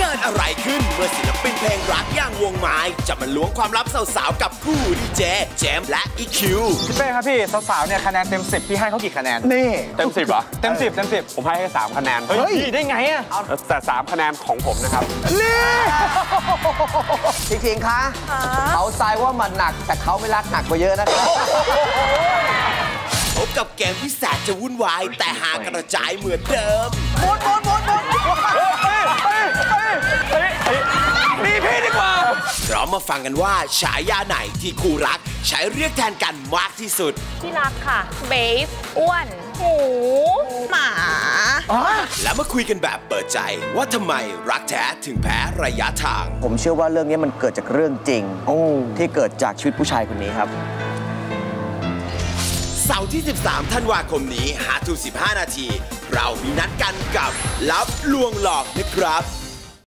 เกิดอะไรขึ้นเมื่อศิลปินเพลงรักอย่างวงไม้ จะมาล้วงความลับสาวๆ กับคู่ดีเจเจมส์และอีคิวพี่เป้ครับพี่สาวๆเนี่ยคะแนนเต็ม 10 พี่ให้เขากี่คะแนนนี่เต็มสิบเหรอเต็ม 10 เต็ม 10 ผมให้แค่สามคะแนน เฮ้ยได้ไงอะแต่สามคะแนนของผมนะครับจริงๆคะเขาทรายว่ามันหนัก แต่เขาไม่รักหนักกว่าเยอะนะครับพบกับเกมที่แสนจะวุ่นวายแต่หากระจายเหมือนเดิมนี่ เรามาฟังกันว่าฉายาไหนที่คู่รัก ใช้เรียกแทนกันมากที่สุด ที่รักค่ะ เบฟอ้วนหมูหมาแล้วมาคุยกันแบบเปิดใจ ว่าทำไมรักแท้ถึงแพ้ระยะทาง ผมเชื่อว่าเรื่องนี้มันเกิดจากเรื่องจริงที่เกิดจากชีวิตผู้ชายคนนี้ครับเสาร์ที่ 13 ธันวาคมนี้หาทุก15 นาที เรามีนัดกันกับลับลวงหลอกนะครับ